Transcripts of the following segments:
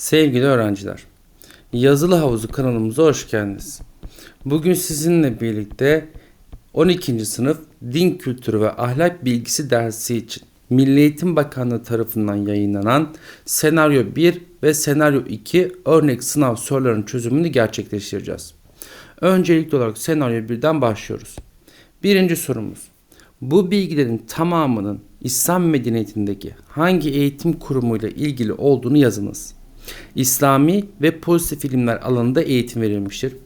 Sevgili öğrenciler, Yazılı Havuzu kanalımıza hoş geldiniz. Bugün sizinle birlikte 12. sınıf Din Kültürü ve Ahlak Bilgisi dersi için Milli Eğitim Bakanlığı tarafından yayınlanan Senaryo 1 ve Senaryo 2 örnek sınav sorularının çözümünü gerçekleştireceğiz. Öncelikli olarak Senaryo 1'den başlıyoruz. Birinci sorumuz. Bu bilgilerin tamamının İslam medeniyetindeki hangi eğitim kurumuyla ilgili olduğunu yazınız. İslami ve pozitif ilimler alanında eğitim verilmiştir.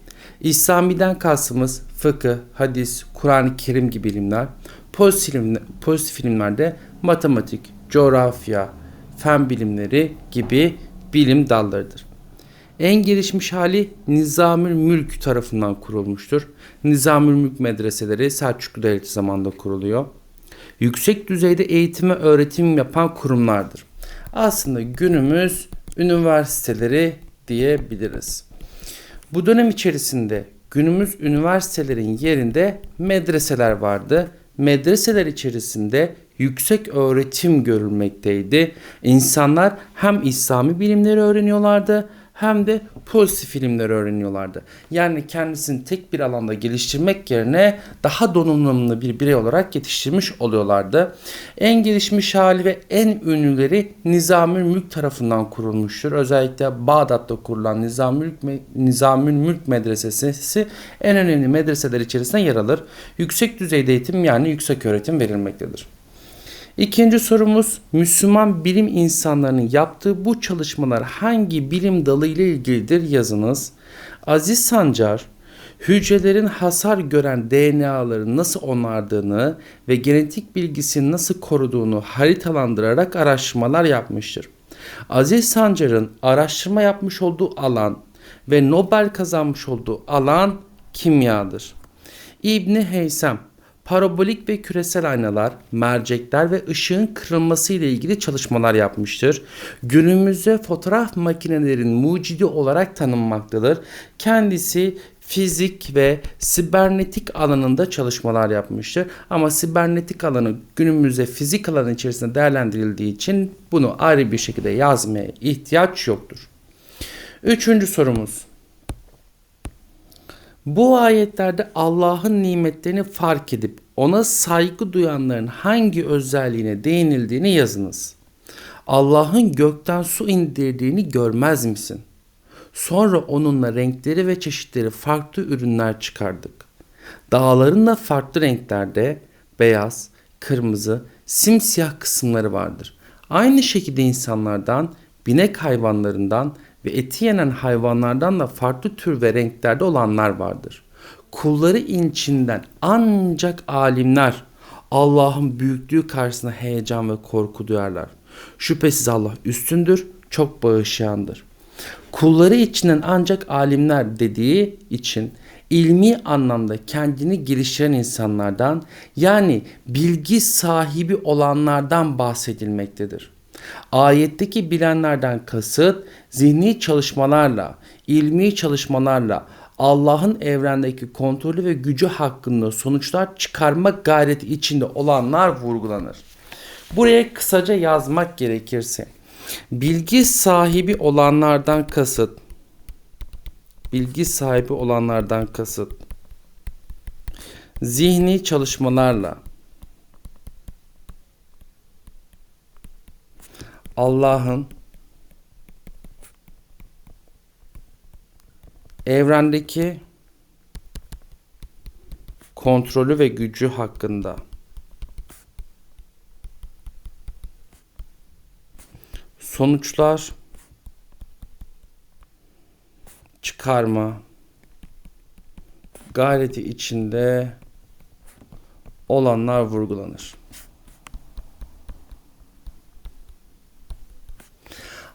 İslami'den kastımız fıkıh, hadis, Kur'an-ı Kerim gibi ilimler. Pozitif, ilimler, pozitif ilimlerde matematik, coğrafya, fen bilimleri gibi bilim dallarıdır. En gelişmiş hali Nizamül Mülk tarafından kurulmuştur. Nizamül Mülk medreseleri Selçuklu Devleti zamanında kuruluyor. Yüksek düzeyde eğitim ve öğretim yapan kurumlardır. Aslında günümüz üniversiteleri diyebiliriz. Bu dönem içerisinde günümüz üniversitelerin yerinde medreseler vardı. Medreseler içerisinde yüksek öğretim görülmekteydi. İnsanlar hem İslami bilimleri öğreniyorlardı hem de pozitif ilimleri öğreniyorlardı. Yani kendisini tek bir alanda geliştirmek yerine daha donanımlı bir birey olarak yetiştirmiş oluyorlardı. En gelişmiş hali ve en ünlüleri Nizamül Mülk tarafından kurulmuştur. Özellikle Bağdat'ta kurulan Nizamül Mülk, Nizamül Mülk Medresesi en önemli medreseler içerisinde yer alır. Yüksek düzeyde eğitim yani yüksek öğretim verilmektedir. İkinci sorumuz Müslüman bilim insanlarının yaptığı bu çalışmalar hangi bilim dalı ile ilgilidir yazınız. Aziz Sancar hücrelerin hasar gören DNA'ları nasıl onardığını ve genetik bilgisini nasıl koruduğunu haritalandırarak araştırmalar yapmıştır. Aziz Sancar'ın araştırma yapmış olduğu alan ve Nobel kazanmış olduğu alan kimyadır. İbni Heysem parabolik ve küresel aynalar, mercekler ve ışığın kırılması ile ilgili çalışmalar yapmıştır. Günümüzde fotoğraf makinelerinin mucidi olarak tanınmaktadır. Kendisi fizik ve sibernetik alanında çalışmalar yapmıştır. Ama sibernetik alanı günümüzde fizik alanı içerisinde değerlendirildiği için bunu ayrı bir şekilde yazmaya ihtiyaç yoktur. Üçüncü sorumuz. Bu ayetlerde Allah'ın nimetlerini fark edip ona saygı duyanların hangi özelliğine değinildiğini yazınız. Allah'ın gökten su indirdiğini görmez misin? Sonra onunla renkleri ve çeşitleri farklı ürünler çıkardık. Dağların da farklı renklerde beyaz, kırmızı, simsiyah kısımları vardır. Aynı şekilde insanlardan, binek hayvanlarından ve eti yenen hayvanlardan da farklı tür ve renklerde olanlar vardır. Kulları içinden ancak alimler Allah'ın büyüklüğü karşısında heyecan ve korku duyarlar. Şüphesiz Allah üstündür, çok bağışlayandır. Kulları içinden ancak alimler dediği için ilmi anlamda kendini geliştiren insanlardan yani bilgi sahibi olanlardan bahsedilmektedir. Ayetteki bilenlerden kasıt zihni çalışmalarla, ilmi çalışmalarla Allah'ın evrendeki kontrolü ve gücü hakkında sonuçlar çıkarma gayreti içinde olanlar vurgulanır. Buraya kısaca yazmak gerekirse bilgi sahibi olanlardan kasıt bilgi sahibi olanlardan kasıt zihni çalışmalarla Allah'ın evrendeki kontrolü ve gücü hakkında sonuçlar çıkarma gayreti içinde olanlar vurgulanır.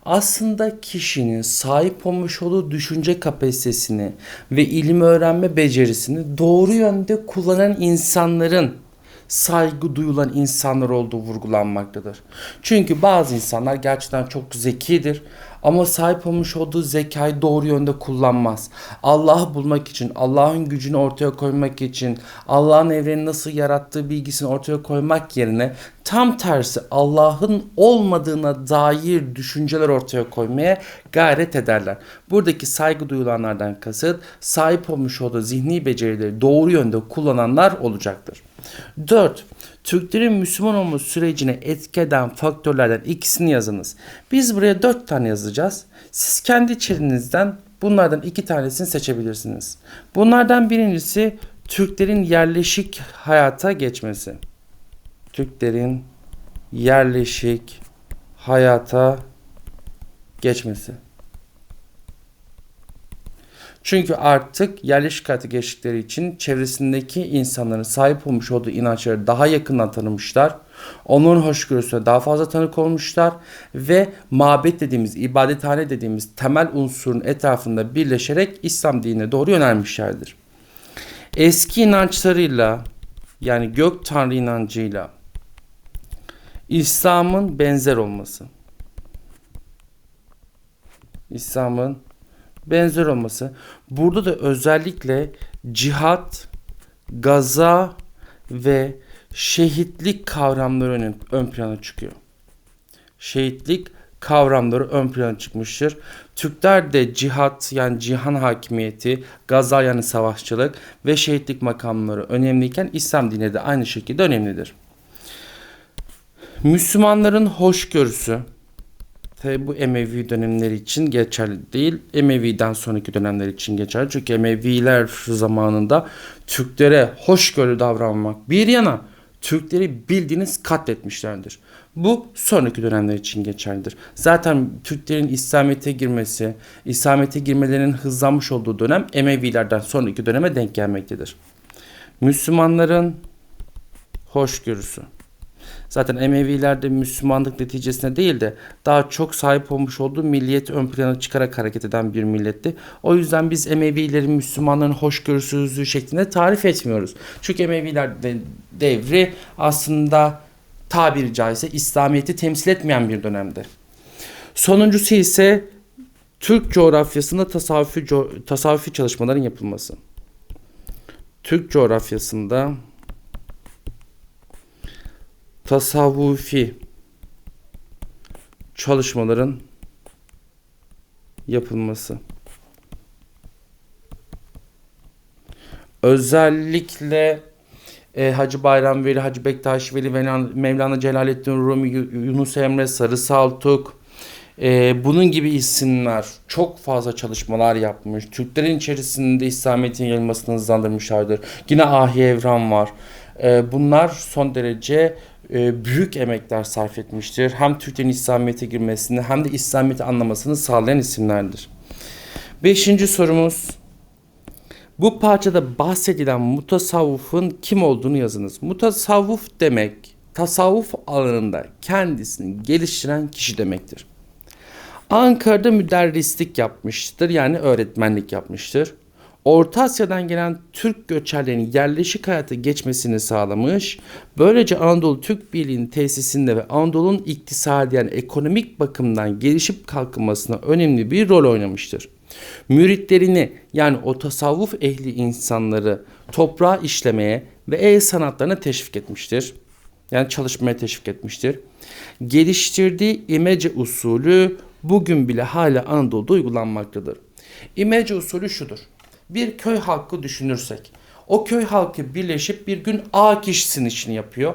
Aslında kişinin sahip olmuş olduğu düşünce kapasitesini ve ilim öğrenme becerisini doğru yönde kullanan insanların saygı duyulan insanlar olduğu vurgulanmaktadır. Çünkü bazı insanlar gerçekten çok zekidir ama sahip olmuş olduğu zekayı doğru yönde kullanmaz. Allah'ı bulmak için, Allah'ın gücünü ortaya koymak için, Allah'ın evreni nasıl yarattığı bilgisini ortaya koymak yerine tam tersi Allah'ın olmadığına dair düşünceler ortaya koymaya gayret ederler. Buradaki saygı duyulanlardan kasıt sahip olmuş olduğu zihni becerileri doğru yönde kullananlar olacaktır. 4. Türklerin Müslüman olma sürecine etki eden faktörlerden ikisini yazınız. Biz buraya 4 tane yazacağız. Siz kendi içerinizden bunlardan iki tanesini seçebilirsiniz. Bunlardan birincisi Türklerin yerleşik hayata geçmesi. Türklerin yerleşik hayata geçmesi. Çünkü artık yerleşik hayata geçtikleri için çevresindeki insanların sahip olmuş olduğu inançları daha yakından tanımışlar. Onların hoşgörüsüne daha fazla tanık olmuşlar ve mabet dediğimiz, ibadethane dediğimiz temel unsurun etrafında birleşerek İslam dinine doğru yönelmişlerdir. Eski inançlarıyla yani gök tanrı inancıyla İslam'ın benzer olması. İslam'ın benzer olması. Burada da özellikle cihat, gaza ve şehitlik kavramları ön, ön plana çıkıyor. Şehitlik kavramları ön plana çıkmıştır. Türkler de cihat yani cihan hakimiyeti, gaza yani savaşçılık ve şehitlik makamları önemliyken İslam dini de aynı şekilde önemlidir. Müslümanların hoşgörüsü, Tabi bu Emevi dönemleri için geçerli değil. Emevi'den sonraki dönemler için geçerli. Çünkü Emeviler zamanında Türklere hoşgörülü davranmak bir yana Türkleri bildiğiniz katletmişlerdir. Bu sonraki dönemler için geçerlidir. Zaten Türklerin İslamiyet'e girmesi, İslamiyet'e girmelerinin hızlanmış olduğu dönem Emevilerden sonraki döneme denk gelmektedir. Müslümanların hoşgörüsü. Zaten Emevilerde Müslümanlık neticesinde değil de daha çok sahip olmuş olduğu milliyeti ön plana çıkarak hareket eden bir milletti. O yüzden biz Emevilerin Müslümanların hoşgörüsüzlüğü şeklinde tarif etmiyoruz. Çünkü Emeviler de, devri aslında tabiri caizse İslamiyet'i temsil etmeyen bir dönemde. Sonuncusu ise Türk coğrafyasında tasavvufi, tasavvufi çalışmaların yapılması. Türk coğrafyasında tasavvufi çalışmaların yapılması. Özellikle e, Hacı Bayram Veli, Hacı Bektaş Veli, Mevlana Celaleddin Rumi, Yunus Emre, Sarı Saltuk, e, bunun gibi isimler çok fazla çalışmalar yapmış. Türklerin içerisinde İslamiyet'in yayılmasını hızlandırmışlardır. Yine Ahi Evran var. E, bunlar son derece büyük emekler sarf etmiştir. Hem Türklerin İslamiyet'e girmesini hem de İslamiyet'i anlamasını sağlayan isimlerdir. Beşinci sorumuz. Bu parçada bahsedilen mutasavvufun kim olduğunu yazınız. Mutasavvuf demek tasavvuf alanında kendisini geliştiren kişi demektir. Ankara'da müderrislik yapmıştır yani öğretmenlik yapmıştır. Orta Asya'dan gelen Türk göçerlerinin yerleşik hayata geçmesini sağlamış. Böylece Anadolu Türk Birliği'nin tesisinde ve Anadolu'nun iktisadi yani ekonomik bakımdan gelişip kalkınmasına önemli bir rol oynamıştır. Müritlerini yani o tasavvuf ehli insanları toprağa işlemeye ve el sanatlarına teşvik etmiştir. Yani çalışmaya teşvik etmiştir. Geliştirdiği imece usulü bugün bile hala Anadolu'da uygulanmaktadır. İmece usulü şudur bir köy halkı düşünürsek o köy halkı birleşip bir gün A kişisinin işini yapıyor.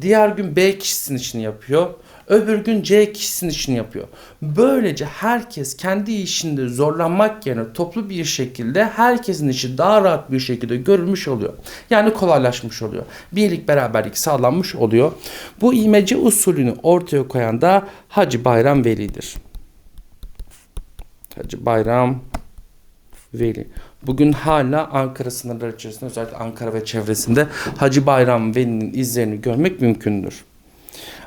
Diğer gün B kişisinin işini yapıyor. Öbür gün C kişisinin işini yapıyor. Böylece herkes kendi işinde zorlanmak yerine toplu bir şekilde herkesin işi daha rahat bir şekilde görülmüş oluyor. Yani kolaylaşmış oluyor. Birlik beraberlik sağlanmış oluyor. Bu imece usulünü ortaya koyan da Hacı Bayram Veli'dir. Hacı Bayram Veli. Bugün hala Ankara sınırları içerisinde özellikle Ankara ve çevresinde Hacı Bayram Veli'nin izlerini görmek mümkündür.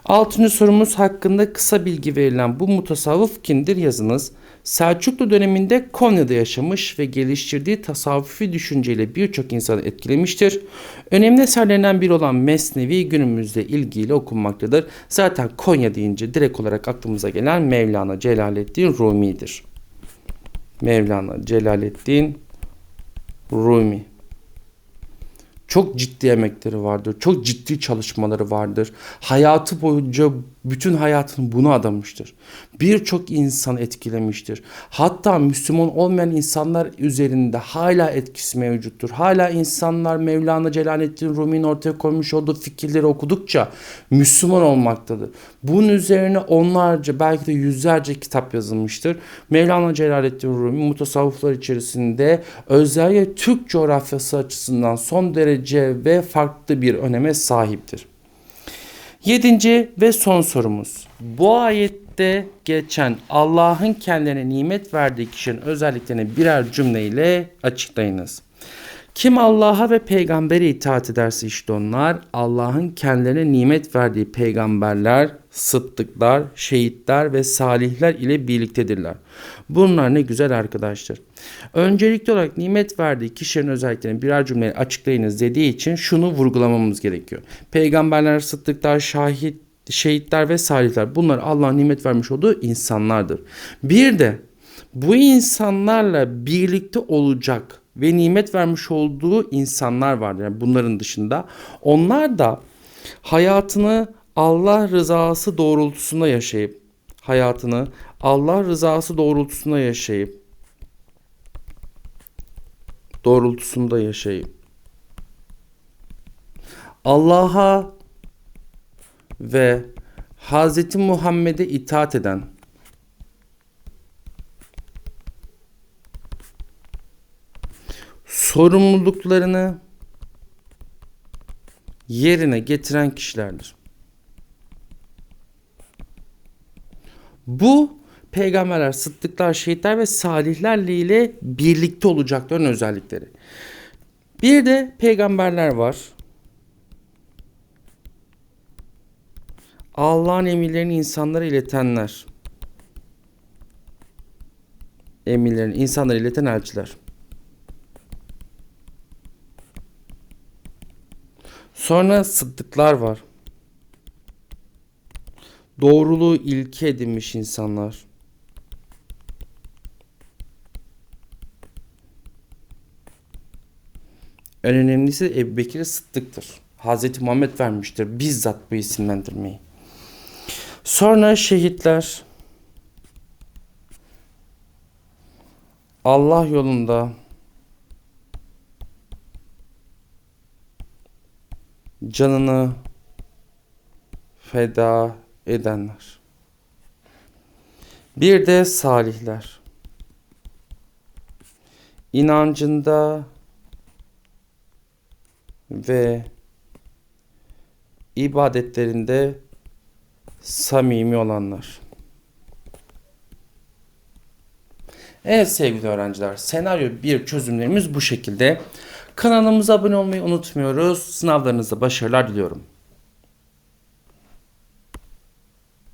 Altıncı sorumuz hakkında kısa bilgi verilen bu mutasavvıf kimdir yazınız. Selçuklu döneminde Konya'da yaşamış ve geliştirdiği tasavvufi düşünceyle birçok insanı etkilemiştir. Önemli eserlerinden biri olan Mesnevi günümüzde ilgiyle okunmaktadır. Zaten Konya deyince direkt olarak aklımıza gelen Mevlana Celaleddin Rumi'dir. Mevlana Celaleddin Rumi. Çok ciddi emekleri vardır. Çok ciddi çalışmaları vardır. Hayatı boyunca bütün hayatını buna adamıştır. Birçok insan etkilemiştir. Hatta Müslüman olmayan insanlar üzerinde hala etkisi mevcuttur. Hala insanlar Mevlana Celaleddin Rumi'nin ortaya koymuş olduğu fikirleri okudukça Müslüman olmaktadır. Bunun üzerine onlarca belki de yüzlerce kitap yazılmıştır. Mevlana Celaleddin Rumi mutasavvıflar içerisinde özellikle Türk coğrafyası açısından son derece ve farklı bir öneme sahiptir. Yedinci ve son sorumuz. Bu ayette geçen Allah'ın kendilerine nimet verdiği kişinin özelliklerini birer cümleyle açıklayınız. Kim Allah'a ve peygambere itaat ederse işte onlar Allah'ın kendilerine nimet verdiği peygamberler, sıddıklar, şehitler ve salihler ile birliktedirler. Bunlar ne güzel arkadaşlar. Öncelikli olarak nimet verdiği kişilerin özelliklerini birer cümleyle açıklayınız dediği için şunu vurgulamamız gerekiyor. Peygamberler, sıddıklar, şahit, şehitler ve salihler bunlar Allah'ın nimet vermiş olduğu insanlardır. Bir de bu insanlarla birlikte olacak ve nimet vermiş olduğu insanlar vardır. Yani bunların dışında onlar da hayatını Allah rızası doğrultusunda yaşayıp hayatını Allah rızası doğrultusunda yaşayıp doğrultusunda yaşayıp Allah'a ve Hz. Muhammed'e itaat eden sorumluluklarını yerine getiren kişilerdir. Bu peygamberler, sıddıklar, şehitler ve salihlerle ile birlikte olacakların özellikleri. Bir de peygamberler var. Allah'ın emirlerini insanlara iletenler. Emirlerini insanlara ileten elçiler. Sonra sıddıklar var. Doğruluğu ilke edinmiş insanlar. En önemlisi Ebu Bekir Sıddık'tır. Hazreti Muhammed vermiştir bizzat bu isimlendirmeyi. Sonra şehitler Allah yolunda canını feda edenler. Bir de salihler. İnancında ve ibadetlerinde samimi olanlar. Evet sevgili öğrenciler, senaryo 1 çözümlerimiz bu şekilde. Kanalımıza abone olmayı unutmuyoruz. Sınavlarınızda başarılar diliyorum.